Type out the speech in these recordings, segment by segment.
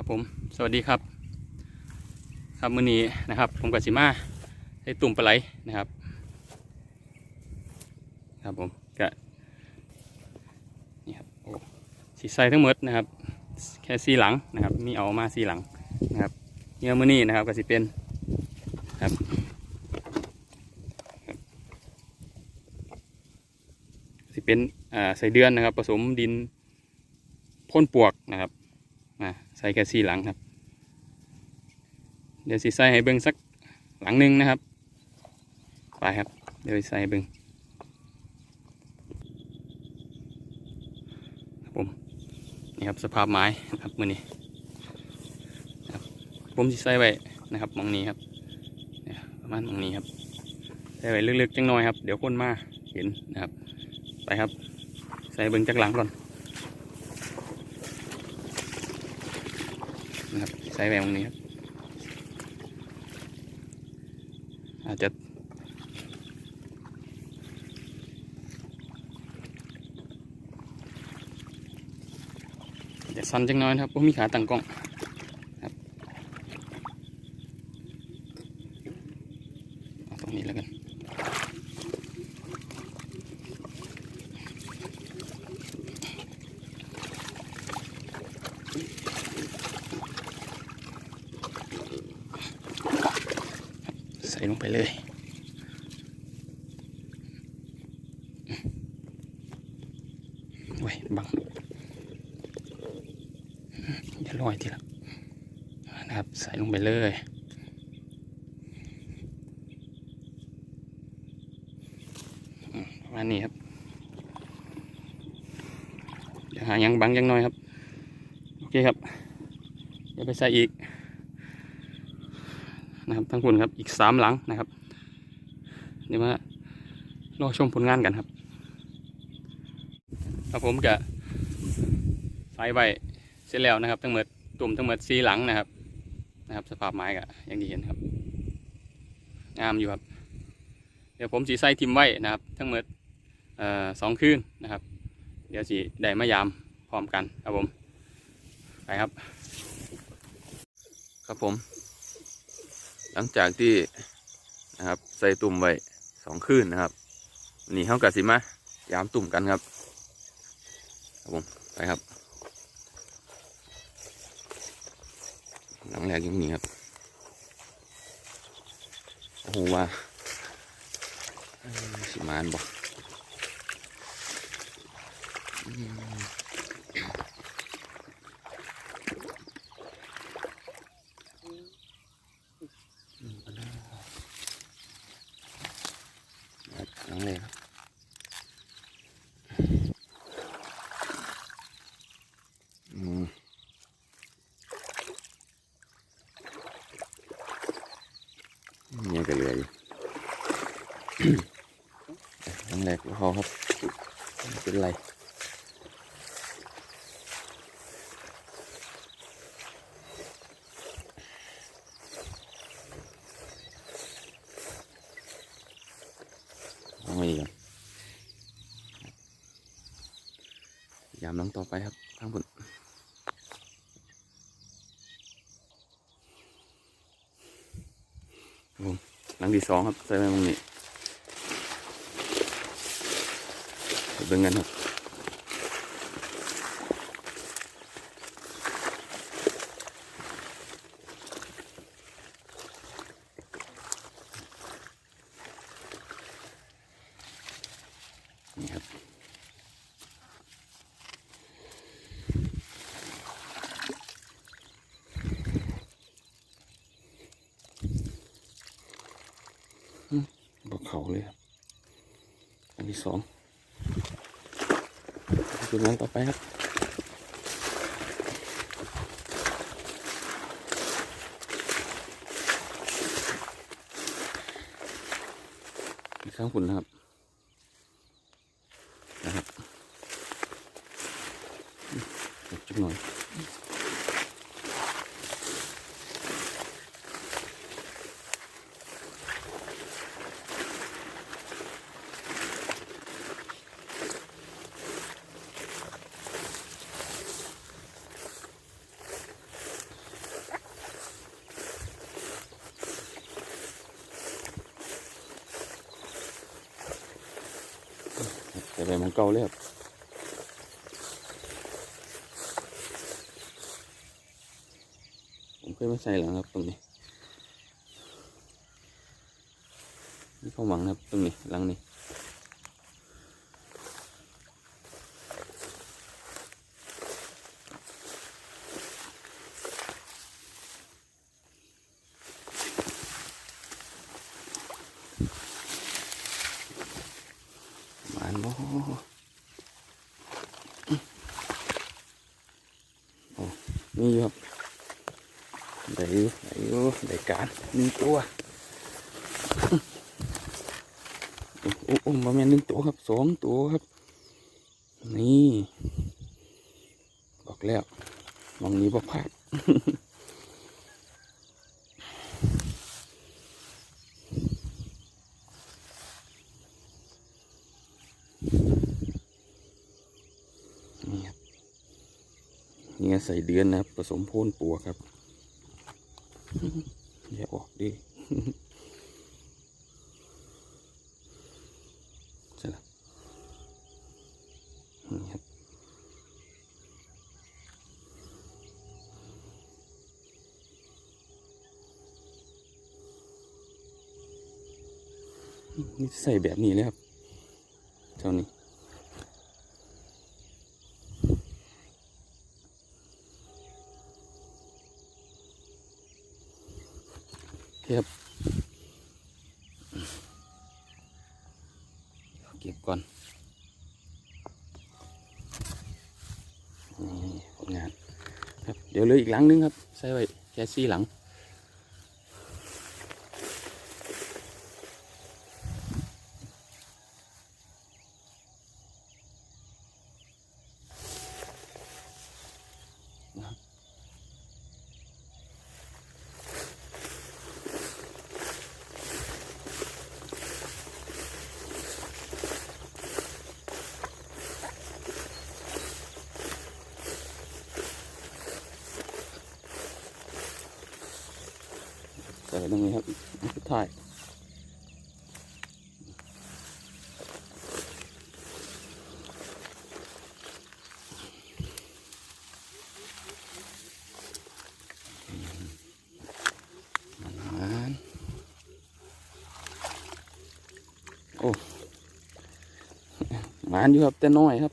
ครับผมสวัสดีครับ ครับมื้อนี้นะครับ ผมกับสิมาให้ตุ่มปลาไหลนะครับ ครับผมกะนี่ครับโอ้สีใสทั้งหมดนะครับ แค่สีหลังนะครับ มีเอามาสีหลังนะครับเนื้อมื้อนี้นะครับก็สิเป็นครับสิเป็นอ่าใส่เดือนนะครับ ผสมดินพ่นปวก ใส่แค่สี่หลังครับ เดี๋ยวสิใส่ให้เบิ้งสักหลังหนึ่งนะครับ ไปครับ เดี๋ยวใส่เบิ้งครับผมนี่ครับสภาพไม้นะครับมือนี้ครับผมสิใส่ไว้นะครับมองนี้ครับนี่ยประมาณมองนี้ครับใส่ไว้ลึกๆจังหน่อยครับ เดี๋ยวคนมาเห็นนะครับ ไปครับ ใส่เบิ้งจากหลังก่อน นะครับใส่แมวตรงนี้ครับ อาจจะ จะสั้นจังน้อยครับผมมีขาตั้งกล้องครับเอาตรงนี้แล้วกัน ใส่ลงไปเลย โอ้ย บังอย่าลอยทีละนะครับ ใส่ลงไปเลยอืมประมาณนี้ครับเดี๋ยวหายังบังยังน้อยครับ โอเคครับ เดี๋ยวไปใส่อีก นะครับทั้งคุณครับอีกสามหลังนะครับ เดี๋ยวมารอชมผลงานกันครับครับผมจะใส่ใบเสร็จแล้วนะครับทั้งหมดตุ่มทั้งหมดสีหลังนะครับนะครับ สภาพไม้ก็อย่างที่เห็นครับงามอยู่ครับ เดี๋ยวผมสีใส่ทิมไว้นะครับ ทั้งหมดสองคืนนะครับ เดี๋ยวสีได้มายามพร้อมกันครับผมไปครับ ครับผม ลังจากที่นะครับใส่ตุ่มไว้สองคืนนะครับนี่เขากะสิมายามตุ่มกันครับครับผมไปครับ หลังแรกยังนี้ครับโอ้โหว่าสิมานบอก อืมหลังแรกครับนี่ก็เหลืออยู่หลังแรกก็พอครับเป็นไรเอาไม่ดีครับยามหลัง ต่อไปครับทางบนครับผมหลังที่สองครับใส่ไว้ตรงนี้ไปเบิ่งกันครับ นี่ครับ บอกเขาเลยครับ อันที่สองจุดนั้นต่อไป ครับ ข้างคุณนะครับ นะครับเก็บจุดหน่อย เก่าเลยครับผมเคยมาใส่หลังครับตรงนี้นี่ความหวังครับตรงนี้หลังนี้ หวานบ่โอ้นี่อยู่ครับได้อยู่ได้อยู่ได้การหนึ่งตัวโอ้โอ้โอ้มาแม่นหนึ่งตัวครับสองตัวครับ นี่บอกแล้วมอง นี้บ่พลาดนี่ครับเนี่ยใส่เดือนนะครับ ผสมโพนปัวครับอย่าออกดิ ใช่ละนี่ครับนี่ใส่แบบนี้เลยครับเท่านี้ครับเก็บก่อน นี่ผลงาน ครับ เดี๋ยวเหลืออีกหลังนึงครับ ใส่ไว้แค่ซี่หลัง ใส่ตรงนี้ครับอันสุดท้ายมันโอ้หมานอยู่ครับแต่น้อยครับ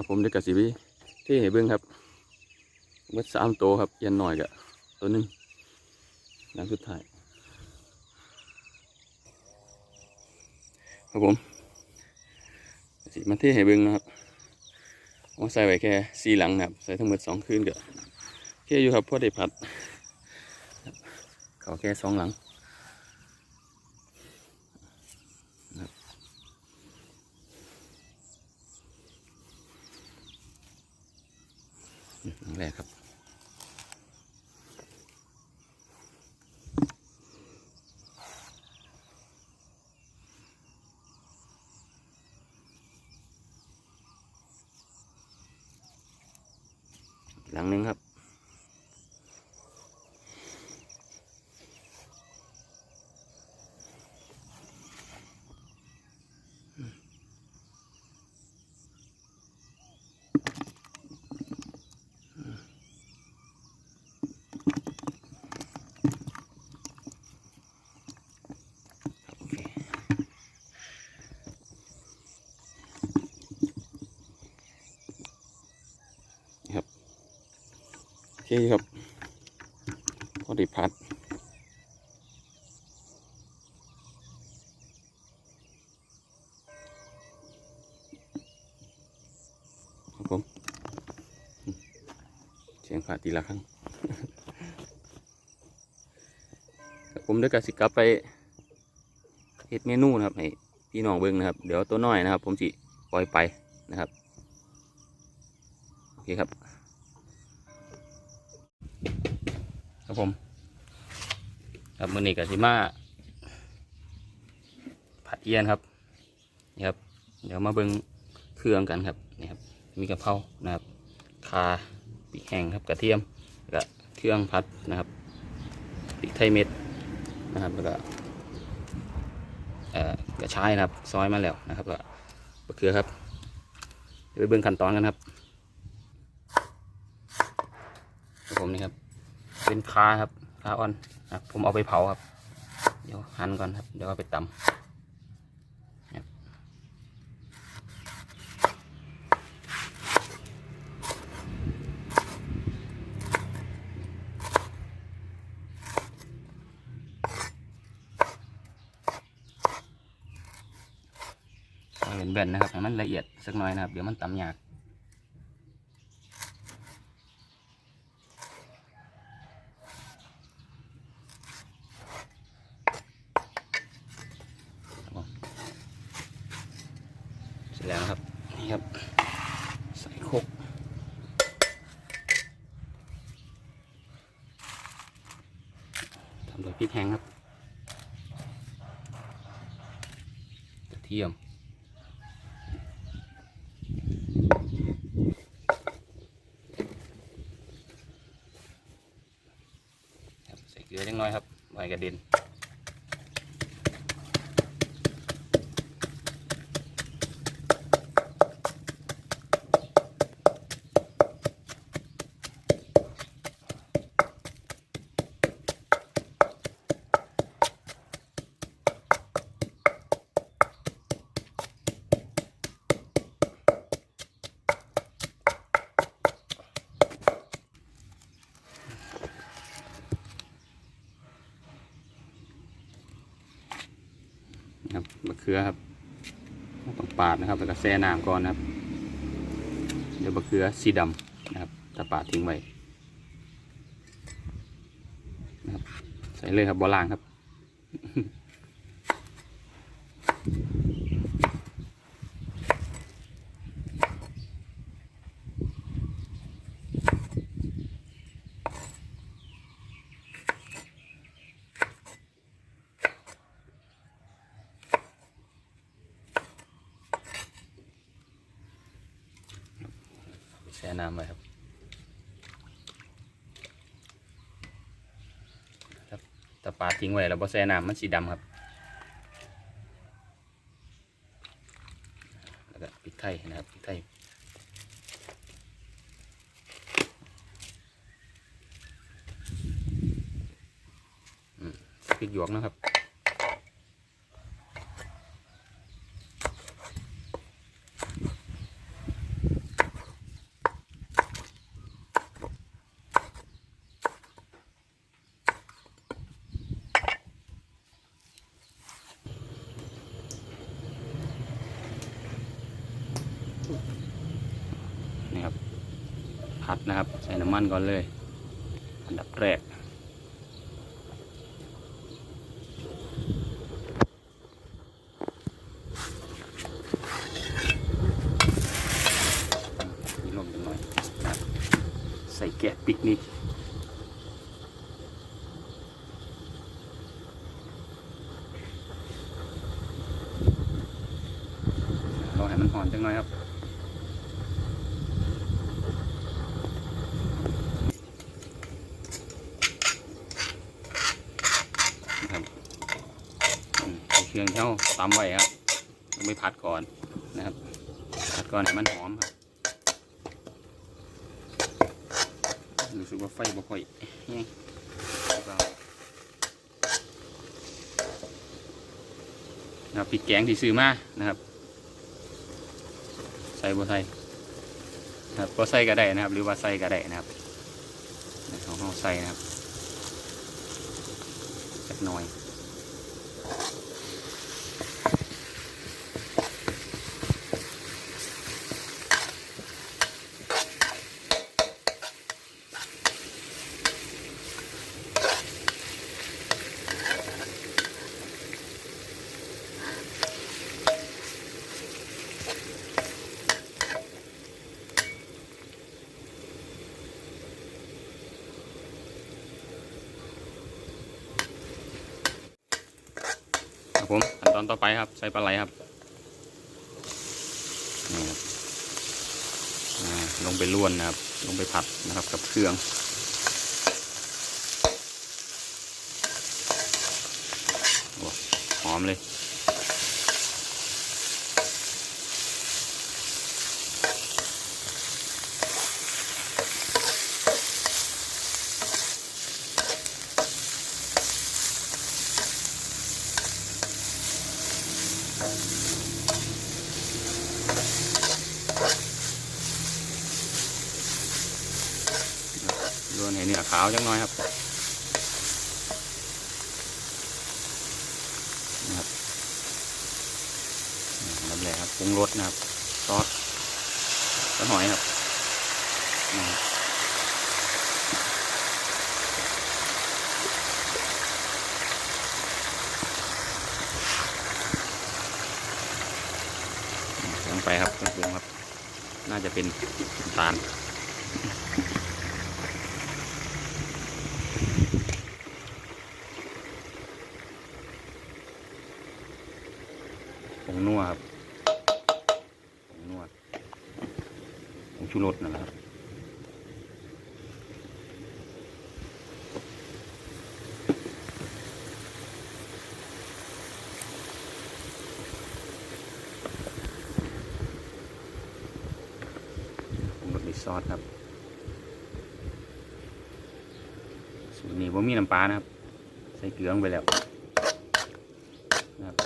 ครับผมได้กระสีบีที่เห็นเบิ้องครับเมื่อสามตัวครับยันหน่อยกะตัวหนึ่งหลังสุดท้ายครับผมสีมาที่เห็นเบิ้องนะครับเอาใส่ไว้แค่สี่หลังนะครับใส่ทั้งหมดสองคืนก็โอเคอยู่ครับพอได้พัดเขาแค่สองหลัง หลังแรกครับ หลังหนึ่งครับ เคครับพอดีพัดครัผมเสียงผ่าตีละครั้งผมเดี๋ยวก็สิกลับไปเฮ็ดเมนูนะครับให้พี่น้องเบิ้งนะครับ เดี๋ยวตัวน้อยนะครับ ผมจิปล่อยไปนะครับ โอเคครับ ครับผม ครับมือนี้ก็สิมาผัดเอียนครับนี่ครับ เดี๋ยวมาเบิ่งเครื่องกันครับนี่ครับ มีกระเพรานะครับคาพริกแห้งครับกระเทียมแล้วก็เครื่องผัดนะครับพริกไทยเม็ดนะครับแล้วก็กระชายนะครับ ซอยมาแล้วนะครับก็มะเขือครับเดี๋ยวไปเบิ่งขั้นตอนกันครับครับผมนี่ครับ เป็นคาครับคาอ่อนครับผมเอาไปเผาครับ เดี๋ยวหั่นก่อนครับ เดี๋ยวเอาไปตำครับเอาเป็นแบนนะครับให้มันละเอียดสักหน่อยนะครับ เดี๋ยวมันตำยาก เสร็จแล้วนะครับ นี่ครับ ใส่โคกทำโดยพริกแห้งครับกระเทียมครับใส่เก ลือเล็กน้อยครับไว้กระเด็น ขือครับต้องปาดนะครับแล้วก็แซ่น้ำก่อนนะครับเดี๋ยวมะเขือสีดำนะครับถ้าปาดทิ้งไว้นะครับใส่เลยครับบอล่างครับ แช่น้ำไว้ครับครับถ้าปาด ทิ้งไว้แล้วบ่แช่น้ำมันสีดำครับแล้วก็พริกไทยนะครับพริกไทยพริกหยวกนะครับ นี่ครับ ผัดนะครับ ใส่น้ำ มันก่อนเลย อันดับแรกมีลมจังหน่อย ใส่แกะปิกนิกรอให้มันหอนจังหน่อยครับอืมเอาเครื่องเท่า ตำไว้ครับต้องไปผัดก่อนนะครับ ผัดก่อนให้มันหอมครับรู้สึกว่าไฟบ่ค่อยแห้งนะครับพริกแกงที่ซื้อมานะครับ ใส่บ่ใส่ครับบ่ใส่ก็ได้นะครับ หรือว่าใส่ก็ได้นะครับของเราใส่นะครับสักหน่อย ต่อไปครับ ใส่ปลาไหลครับนี่ครับลงไปล้วนนะครับ ลงไปผัดนะครับกับเครื่องหอมเลย ล้วนให้เนื้อขาวจังน้อยครับนะครับน้ำแหละครับปรุงรสนะครับซอส ซอสหอยครับลงไปครับลงปครับ น่าจะเป็นตาล ผงนัวครับผงนัวผงชูรสนั่นแหละครับผงรสมี ซอสครับ สูตรนี้ผมมีน้ำปลานะครับ ใส่เกลือลงไปแล้วนะครับ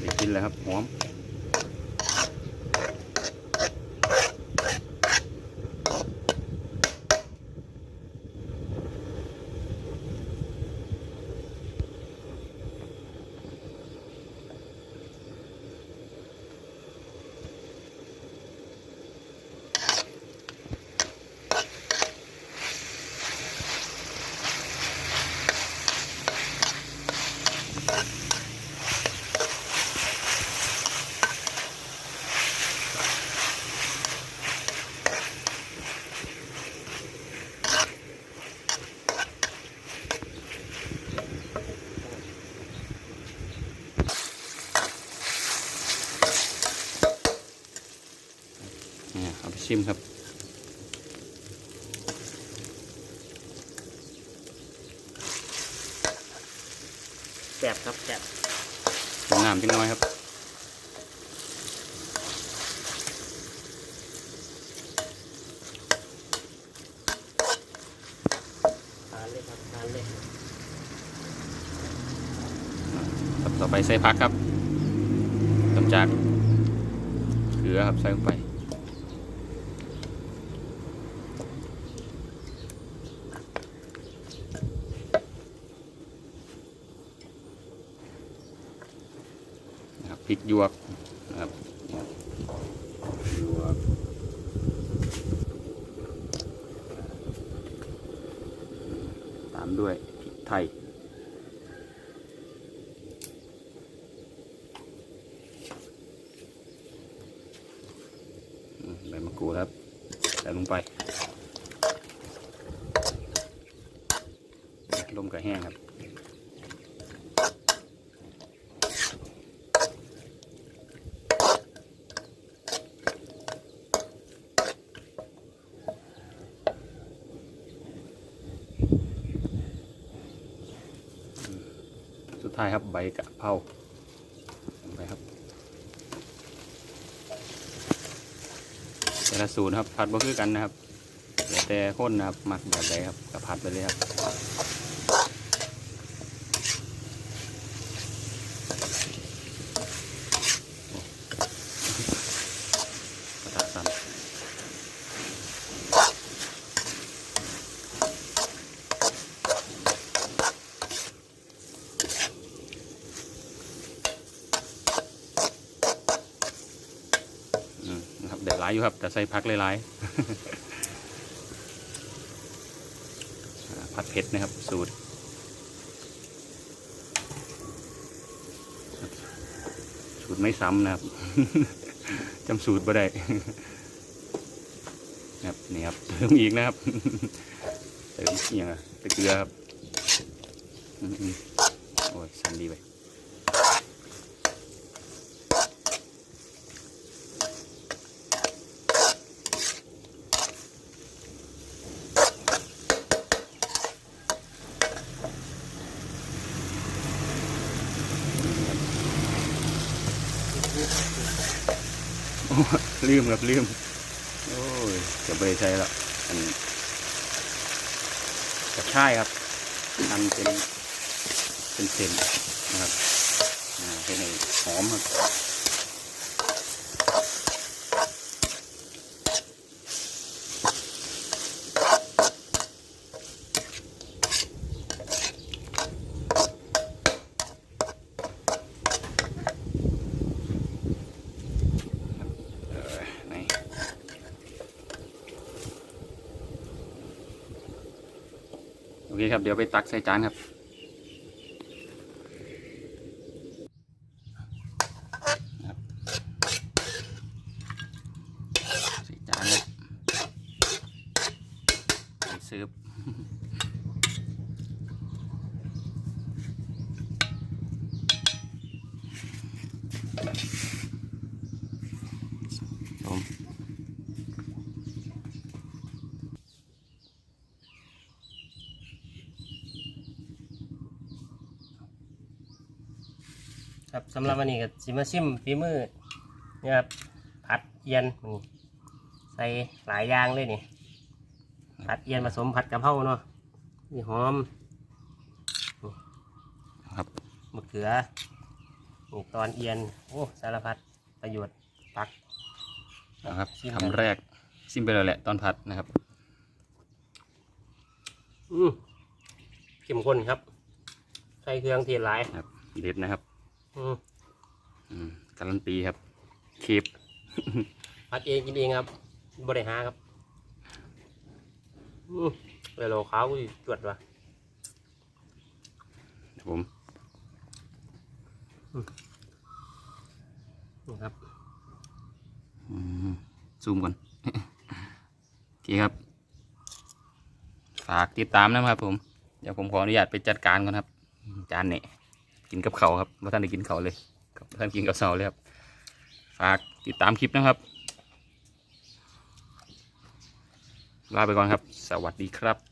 ได้กินแล้วครับ หอม เนี่ยเอาไปชิมครับแสบครับแสบน้ำจังน้อยครับทานเลยครับทานเลยครับต่อไปใส่ผักครับตำจากเกลือครับใส่ลงไปนะครับพริกหยวกนะครับหยวกตาม ด้วยพริกไทย ใบมะกรูดครับ ใส่ลงไปลมกับแห้งครับ ท้ายครับใบกะเพราลงไปครับแต่ละสูตรครับผัดบ่คือกันนะครับแล้วแต่คนนะครับหมักแบบใดครับก็ผัดไปเลยครับกระทะสั่นาย อยู่ครับ แต่ใส่ผักหลายๆผัดเผ็ดนะครับ สูตรสูตรไม่ซ้ำนะครับจำสูตรบ่ได้ครับนี่ครับเติมอีกนะครับเติมอีกอย่างอะเกลือครับโอ้ยสั่นดีไป ลืมครับลืม โอ้ยจะไปใช้ละอันกระชายครับทำเป็นเป็นเส้นนะครับเป็นหอมครับเออไหน โอเครับ เดี๋ยวไปตักใส่จานครับใส่เสิร์ฟ ผม ครับ สำหรับวันนี้ก็สิมาชิมฝีมือเนี่ยครับผัดเอียนนี่ใส่หลายอย่างเลยนี่ผัดเอียนผสมผัดกะเพราเนาะมีหอมครับมะเขือนี่ตอนเอียนโอ้สารพัดประโยชน์ผักนะครับชิมกันคำแรกซิมไปเลยแหละตอนผัดนะครับอืมเข้มข้นครับใส่เครื่องเทียนหลายครับเด็ดนะครับอืมอืม การันตีครับเคฟผัดเองกินเองครับบริหารครับอืมเวลาขาก็จวดว่ะผมนี่ครับซูมก่อนโอเคครับ ฝากติดตามนะครับผม เดี๋ยวผมขออนุญาตไปจัดการก่อนครับ จานเนี่ย กินกับเขาครับว่าท่านได้กินเขาเลยท่านกินกับเสาเลยครับฝากติดตามคลิปนะครับลาไปก่อนครับ สวัสดีครับ